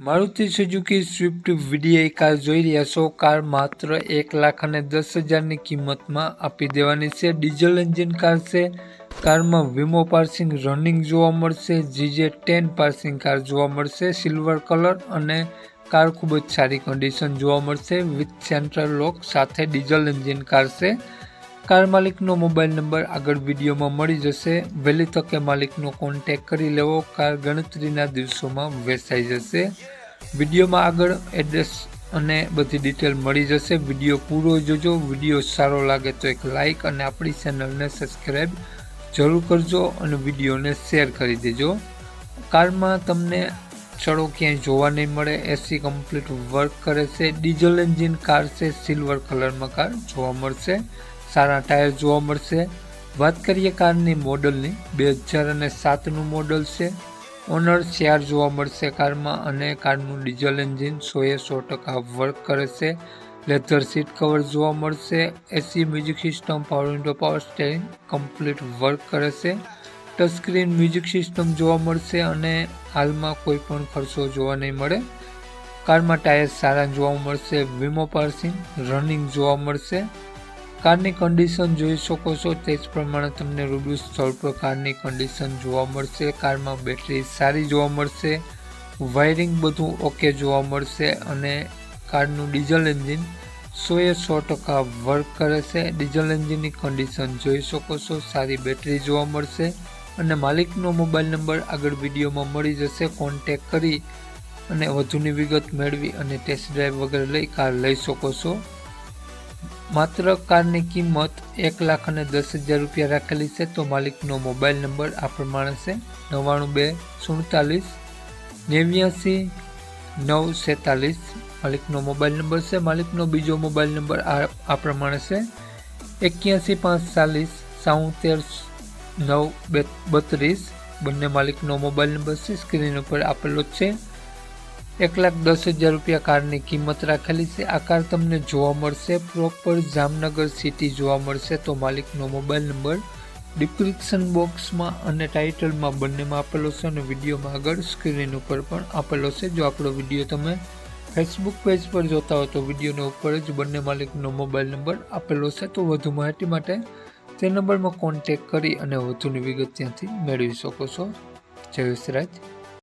Maruti Suzuki Swift VDI car જોઈ રહ્યા છો. કાર માત્ર એક લાખ અને દસ હજારની કિંમતમાં આપી દેવાની છે. ડીઝલ એન્જિન કાર છે. કારમાં વીમો પાર્સિંગ રનિંગ જોવા મળશે. જીજે ટેન પાર્સિંગ કાર જોવા મળશે. સિલ્વર કલર અને કાર ખૂબ જ સારી કન્ડિશન જોવા મળશે. વિથ સેન્ટ્રલ લોક સાથે ડીઝલ એન્જિન કાર છે. કાર માલિકનો મોબાઈલ નંબર આગળ વિડીયોમાં મળી જશે. વહેલી તકે માલિકનો કોન્ટેક કરી લેવો, કાર ગણતરીના દિવસોમાં વેચાઈ જશે. વિડીયોમાં આગળ એડ્રેસ અને બધી ડિટેલ મળી જશે. વીડિયો પૂરો જોજો, વીડિયો સારો લાગે તો એક લાઇક અને આપણી ચેનલને સબસ્ક્રાઈબ જરૂર કરજો અને વિડીયોને શેર કરી દેજો. કારમાં તમને ચડો ક્યાંય જોવા નહીં મળે એસી કમ્પ્લીટ વર્ક કરે છે. ડીઝલ એન્જિન કાર છે સિલ્વર કલરમાં કાર જોવા મળશે. સારા ટાયર જોવા મળશે. વાત કરીએ કારની મોડલની. બે હજાર અને સાતનું મોડલ છે. ઓનર શેર જોવા મળશે કારમાં અને કારનું ડીઝલ એન્જિન સોએ સો ટકા વર્ક કરે છે. લેધર સીટ કવર જોવા મળશે. AC music system power window power steering complete work કરે છે. ટચસ્ક્રીન મ્યુઝિક સિસ્ટમ જોવા મળશે અને હાલમાં કોઈ પણ ખર્ચો જોવા નહીં મળે. કારમાં ટાયર સારા જોવા મળશે. વીમો પાર્સિંગ રનિંગ જોવા મળશે. કારની કન્ડિશન જોઈ શકો છો, તે જ પ્રમાણે તમને રૂબરૂ સ્થળ પર કારની કન્ડિશન જોવા મળશે, કારમાં બેટરી સારી જોવા મળશે વાયરિંગ બધું ઓકે જોવા મળશે અને કારનું ડીઝલ એન્જિન સોએ સો ટકા વર્ક કરે છે. ડીઝલ એન્જિનની કન્ડિશન જોઈ શકો છો, સારી બેટરી જોવા મળશે અને માલિકનો મોબાઈલ નંબર આગળ વિડીયોમાં મળી જશે કોન્ટેક કરી અને વધુની વિગત મેળવી અને ટેસ્ટ ડ્રાઈવ વગેરે લઈ કાર લઈ શકો છો. માત્ર કારની કિંમત એક લાખ અને દસ હજાર રૂપિયા રાખેલી છે, તો માલિકનો મોબાઈલ નંબર આ પ્રમાણે છે, નવ્વાણું બે સુડતાલીસ નેવ્યાસી નવ સેતાલીસ. માલિકનો મોબાઈલ નંબર છે, માલિકનો બીજો મોબાઈલ નંબર આ આ પ્રમાણે છે, એક્યાસી પાંચ ચાલીસ સાઉતેર નવ બત્રીસ. બંને માલિકનો મોબાઈલ નંબર છે, સ્ક્રીન ઉપર આપેલો છે. એક લાખ દસ હજાર રૂપિયા કારની કિંમત રાખેલી છે. આ કાર તમને જોવા મળશે. પ્રોપર જામનગર સિટી જોવા મળશે તો માલિકનો મોબાઈલ નંબર ડિસ્ક્રિપ્શન બોક્સમાં અને ટાઇટલમાં બંનેમાં આપેલો છે અને વિડીયોમાં આગળ સ્ક્રીન ઉપર પણ આપેલો છે. જો આપણો વીડિયો તમે ફેસબુક પેજ પર જોતા હો તો વિડીયોના ઉપર જ બંને માલિકનો મોબાઈલ નંબર આપેલો છે. તો વધુ માહિતી માટે તે નંબરમાં કોન્ટેક કરી અને વધુની વિગત ત્યાંથી મેળવી શકો છો. જય વિસરાજ